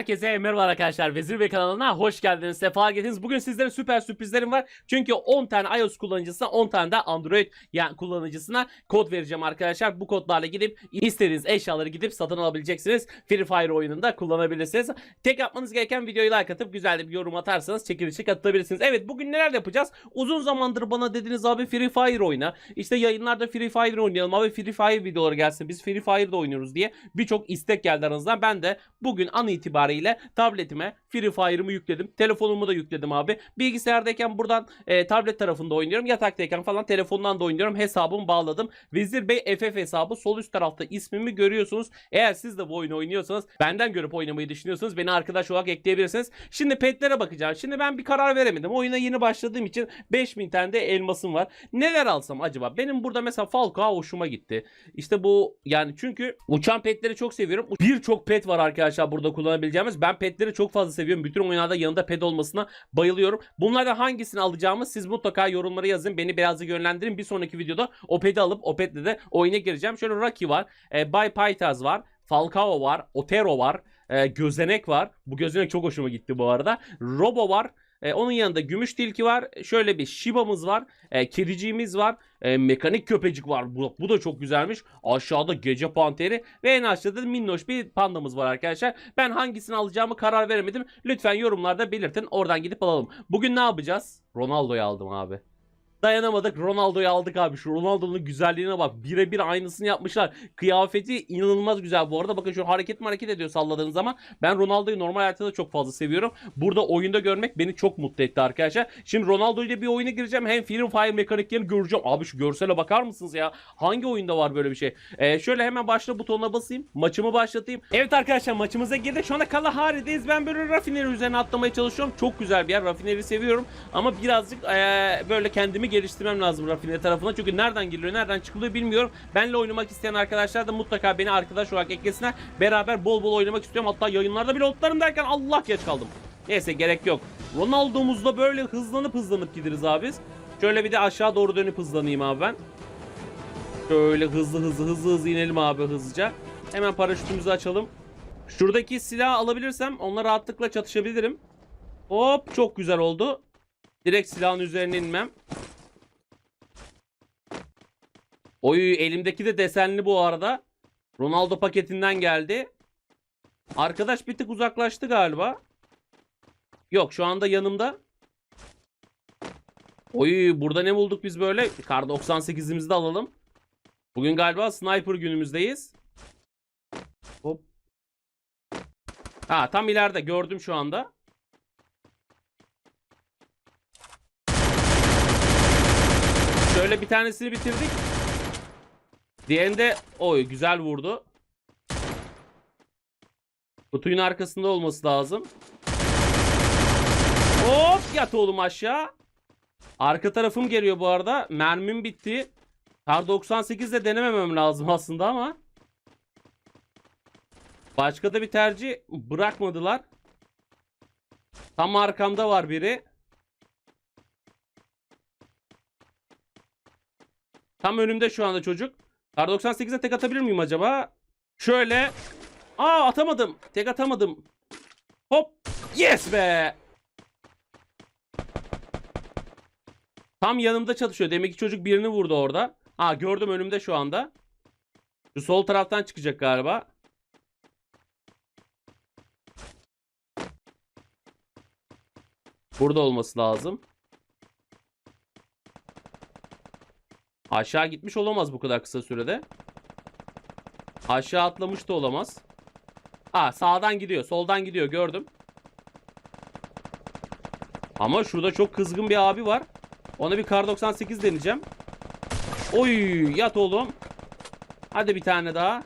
Herkese merhaba arkadaşlar. Vezir Bey kanalına hoş geldiniz. Sefa geldiniz. Bugün sizlere süper sürprizlerim var. Çünkü 10 tane iOS kullanıcısına 10 tane de Android yani kullanıcısına kod vereceğim arkadaşlar. Bu kodlarla gidip istediğiniz eşyaları gidip satın alabileceksiniz. Free Fire oyununda kullanabilirsiniz. Tek yapmanız gereken videoyu like atıp güzel bir yorum atarsanız çekilişe katılabilirsiniz. Evet bugün neler yapacağız? Uzun zamandır bana dediniz abi Free Fire oyna. İşte yayınlarda Free Fire oynayalım abi Free Fire videoları gelsin. Biz Free Fire'da oynuyoruz diye birçok istek geldi aranızdan. Ben de bugün an itibariyle tabletime Free Fire'ımı yükledim. Telefonumu da yükledim abi. Bilgisayardayken buradan e, tablet tarafında oynuyorum. Yataktayken falan telefondan da oynuyorum. Hesabımı bağladım. Vezir Bey FF hesabı sol üst tarafta ismimi görüyorsunuz. Eğer siz de bu oyunu oynuyorsanız benden görüp oynamayı düşünüyorsanız beni arkadaş olarak ekleyebilirsiniz. Şimdi petlere bakacağım. Şimdi ben bir karar veremedim. Oyuna yeni başladığım için 5000 tane de elmasım var. Neler alsam acaba? Benim burada mesela Falcao hoşuma gitti. İşte bu yani çünkü uçan petleri çok seviyorum. Birçok pet var arkadaşlar burada kullanabileceğimiz. Ben petleri çok fazla seviyorum. Bütün oyunlarda yanında pet olmasına bayılıyorum. Bunlardan hangisini alacağımı siz mutlaka yorumlara yazın. Beni birazcık yönlendirin. Bir sonraki videoda o peti alıp o petle de oyuna gireceğim. Şöyle Rocky var. E, Bay Paytaz var. Falcao var. Otero var. E, gözenek var. Bu gözenek çok hoşuma gitti bu arada. Robo var. E, onun yanında gümüş tilki var. Şöyle bir Shiba'mız var. E, kediciğimiz var. E, mekanik köpecik var. Bu, bu da çok güzelmiş. Aşağıda gece panteri ve en aşağıda da minnoş bir pandamız var arkadaşlar. Ben hangisini alacağımı karar veremedim. Lütfen yorumlarda belirtin. Oradan gidip alalım. Bugün ne yapacağız? Ronaldo'yu aldım abi. Dayanamadık Ronaldo'yu aldık abi. Şu Ronaldo'nun güzelliğine bak. Birebir aynısını yapmışlar. Kıyafeti inanılmaz güzel bu arada. Bakın şu hareket mi hareket ediyor salladığınız zaman. Ben Ronaldo'yu normal hayatta da çok fazla seviyorum. Burada oyunda görmek beni çok mutlu etti arkadaşlar. Şimdi Ronaldo ile bir oyuna gireceğim. Hem Free Fire mekaniklerini göreceğim. Abi şu görsele bakar mısınız ya? Hangi oyunda var böyle bir şey? Ee, şöyle hemen başla butonuna basayım. Maçımı başlatayım. Evet arkadaşlar maçımıza girdik. Şu anda Kalahari'deyiz. Ben böyle rafineri üzerine atlamaya çalışıyorum. Çok güzel bir yer. Rafineri seviyorum. Ama birazcık ee, böyle kendimi geliştirmem lazım rafineri tarafına. Çünkü nereden giriliyor, nereden çıkılıyor bilmiyorum. Benle oynamak isteyen arkadaşlar da mutlaka beni arkadaş olarak eklesinler. Beraber bol bol oynamak istiyorum. Hatta yayınlarda bile otlarım derken Allah geç kaldım. Neyse gerek yok. Ronaldo'muzda böyle hızlanıp hızlanıp gideriz abi. Şöyle bir de aşağı doğru dönüp hızlanayım abi ben. Şöyle hızlı hızlı hızlı hızlı inelim abi hızlıca. Hemen paraşütümüzü açalım. Şuradaki silahı alabilirsem onunla rahatlıkla çatışabilirim. Hop çok güzel oldu. Direkt silahın üzerine inmem. Oy elimdeki de desenli bu arada. Ronaldo paketinden geldi. Arkadaş bir tık uzaklaştı galiba. Yok şu anda yanımda. Oy burada ne bulduk biz böyle? Kar 98'imizi de alalım. Bugün galiba sniper günümüzdeyiz. Hop. Ha tam ileride gördüm şu anda. Şöyle bir tanesini bitirdik. Diğerinde oy güzel vurdu. Kutunun arkasında olması lazım. Hop yat oğlum aşağı. Arka tarafım geliyor bu arada. Mermim bitti. Kar 98 de denememem lazım aslında ama. Başka da bir tercih bırakmadılar. Tam arkamda var biri. Tam önümde şu anda çocuk. Kar 98'e tek atabilir miyim acaba? Şöyle. Aa atamadım. Tek atamadım. Hop. Yes be. Tam yanımda çalışıyor. Demek ki çocuk birini vurdu orada. Ha gördüm önümde şu anda. Şu sol taraftan çıkacak galiba. Burada olması lazım. Aşağı gitmiş olamaz bu kadar kısa sürede. Aşağı atlamış da olamaz. Ha sağdan gidiyor. Soldan gidiyor gördüm. Ama şurada çok kızgın bir abi var. Ona bir kar 98 deneyeceğim. Oy yat oğlum. Hadi bir tane daha.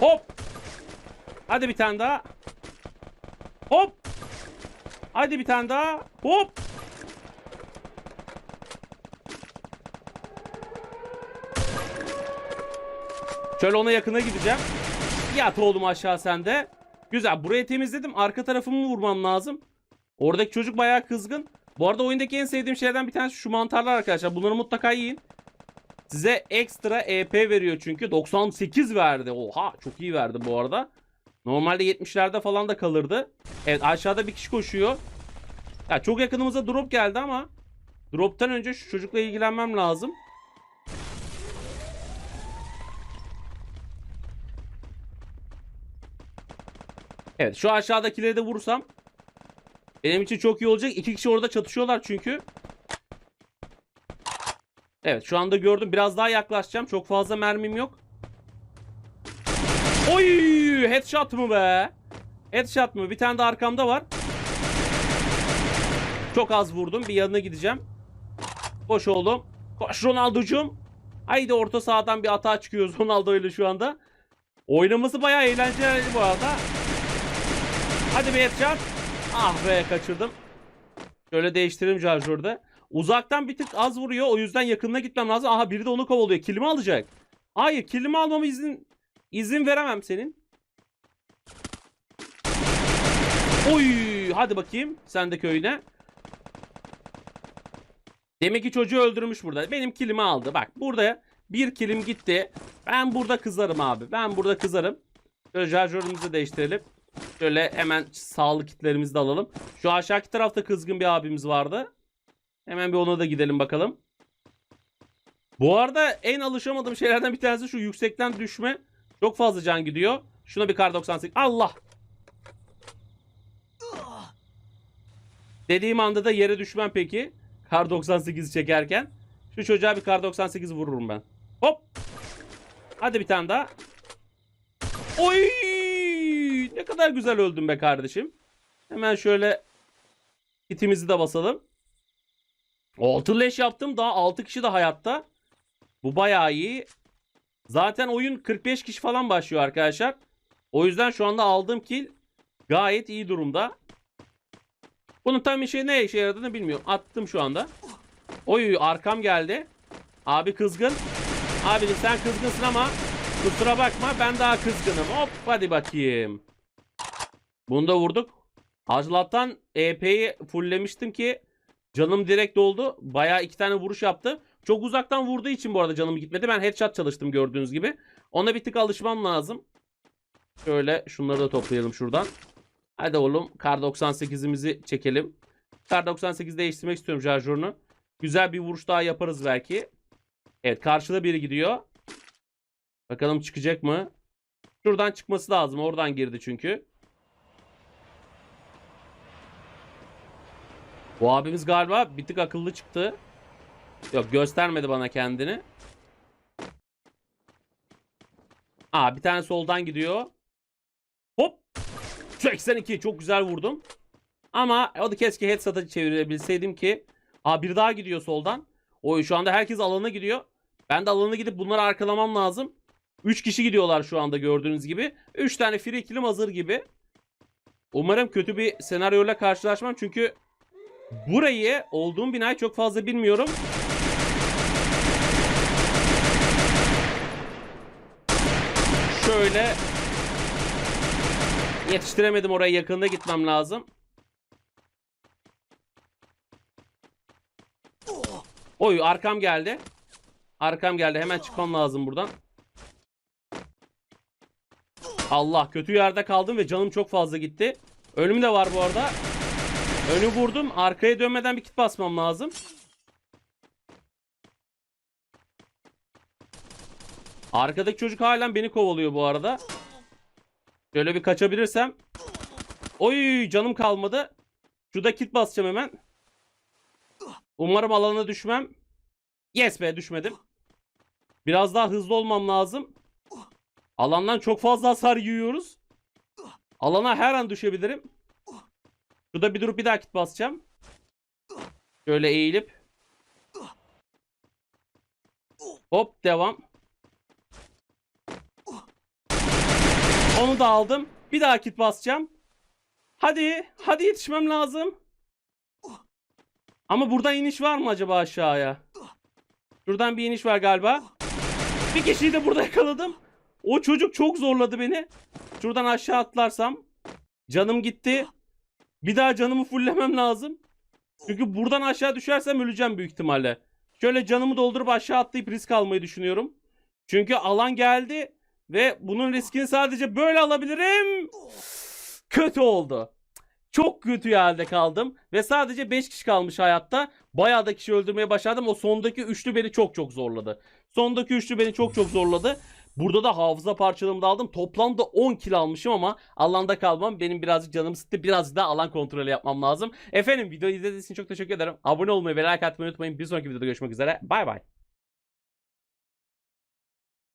Hop. Hadi bir tane daha. Hop. Hadi bir tane daha. Hop. Şöyle ona yakına gideceğim. Yat oğlum aşağı sende. Güzel. Burayı temizledim. Arka tarafımı vurmam lazım. Oradaki çocuk bayağı kızgın. Bu arada oyundaki en sevdiğim şeylerden bir tanesi şu mantarlar arkadaşlar. Bunları mutlaka yiyin. Size ekstra EP veriyor çünkü. 98 verdi. Oha çok iyi verdi bu arada. Normalde 70'lerde falan da kalırdı. Evet aşağıda bir kişi koşuyor. Ya çok yakınımıza drop geldi ama drop'tan önce şu çocukla ilgilenmem lazım. Evet şu aşağıdakileri de vursam benim için çok iyi olacak. İki kişi orada çatışıyorlar çünkü. Evet şu anda gördüm. Biraz daha yaklaşacağım. Çok fazla mermim yok. Oy! Headshot mı be? Headshot mı? Bir tane de arkamda var. Çok az vurdum. Bir yanına gideceğim. Koş oğlum. Koş Ronaldo'cum. Haydi orta sahadan bir atağa çıkıyoruz Ronaldo ile şu anda. Oynaması bayağı eğlenceli bu arada. Hadi bir headshot. Ah be kaçırdım. Şöyle değiştirelim şarjörde. Uzaktan bir tık az vuruyor. O yüzden yakınına gitmem lazım. Aha biri de onu kovalıyor. Kilimi alacak. Hayır kilimi almama izin izin veremem senin. Oy hadi bakayım sen de köyüne. Demek ki çocuğu öldürmüş burada. Benim kilimi aldı. Bak burada bir kilim gitti. Ben burada kızarım abi. Ben burada kızarım. Şöyle şarjörümüzü değiştirelim. Şöyle hemen sağlık kitlerimizi de alalım. Şu aşağıki tarafta kızgın bir abimiz vardı. Hemen bir ona da gidelim bakalım. Bu arada en alışamadığım şeylerden bir tanesi şu yüksekten düşme. Çok fazla can gidiyor. Şuna bir kar 98. Allah! Dediğim anda da yere düşmem peki. Kar 98'i çekerken. Şu çocuğa bir kar 98 vururum ben. Hop! Hadi bir tane daha. Oy! Ne kadar güzel öldüm be kardeşim. Hemen şöyle kitimizi de basalım. 6 leş yaptım. Daha 6 kişi de hayatta. Bu bayağı iyi. Zaten oyun 45 kişi falan başlıyor arkadaşlar. O yüzden şu anda aldığım kill gayet iyi durumda. Bunun tam işe ne işe yaradığını bilmiyorum. Attım şu anda. Oy arkam geldi. Abi kızgın. Abi sen kızgınsın ama kusura bakma ben daha kızgınım. Hop hadi bakayım. Bunu da vurduk. Hazlat'tan EP'yi fulllemiştim ki canım direkt doldu. Bayağı iki tane vuruş yaptı. Çok uzaktan vurduğu için bu arada canım gitmedi. Ben headshot çalıştım gördüğünüz gibi. Ona bir tık alışmam lazım. Şöyle şunları da toplayalım şuradan. Hadi oğlum kar 98'imizi çekelim. Kar 98 değiştirmek istiyorum şarjörünü. Güzel bir vuruş daha yaparız belki. Evet karşıda biri gidiyor. Bakalım çıkacak mı? Şuradan çıkması lazım. Oradan girdi çünkü. Bu abimiz galiba bir tık akıllı çıktı. Yok göstermedi bana kendini. Aa bir tane soldan gidiyor. Hop. 82 çok güzel vurdum. Ama o da keşke headshot'a çevirebilseydim ki. Aa bir daha gidiyor soldan. Oy şu anda herkes alana gidiyor. Ben de alana gidip bunları arkalamam lazım. 3 kişi gidiyorlar şu anda gördüğünüz gibi. 3 tane free kill'im hazır gibi. Umarım kötü bir senaryoyla karşılaşmam çünkü burayı olduğum binayı çok fazla bilmiyorum. Şöyle yetiştiremedim oraya yakında gitmem lazım. Oy arkam geldi. Arkam geldi. Hemen çıkmam lazım buradan. Allah kötü yerde kaldım ve canım çok fazla gitti. Ölüm de var bu arada. Önü vurdum. Arkaya dönmeden bir kit basmam lazım. Arkadaki çocuk halen beni kovalıyor bu arada. Şöyle bir kaçabilirsem. Oy canım kalmadı. Şurada kit basacağım hemen. Umarım alana düşmem. Yes be düşmedim. Biraz daha hızlı olmam lazım. Alandan çok fazla hasar yiyoruz. Alana her an düşebilirim. Şurada bir durup bir daha kit basacağım. Şöyle eğilip. Hop devam. Onu da aldım. Bir daha kit basacağım. Hadi. Hadi yetişmem lazım. Ama buradan iniş var mı acaba aşağıya? Şuradan bir iniş var galiba. Bir kişiyi de burada yakaladım. O çocuk çok zorladı beni. Şuradan aşağı atlarsam. Canım gitti. Bir daha canımı fullemem lazım. Çünkü buradan aşağı düşersem öleceğim büyük ihtimalle. Şöyle canımı doldurup aşağı atlayıp risk almayı düşünüyorum. Çünkü alan geldi ve bunun riskini sadece böyle alabilirim. Kötü oldu. Çok kötü halde kaldım ve sadece 5 kişi kalmış hayatta. Bayağı da kişi öldürmeye başladım. O sondaki üçlü beni çok çok zorladı. Sondaki üçlü beni çok çok zorladı. Burada da hafıza parçalarımı da aldım. Toplamda 10 kill almışım ama alanda kalmam benim birazcık canım sıktı. Biraz daha alan kontrolü yapmam lazım. Efendim videoyu izlediğiniz için çok teşekkür ederim. Abone olmayı ve like atmayı unutmayın. Bir sonraki videoda görüşmek üzere. Bay bay.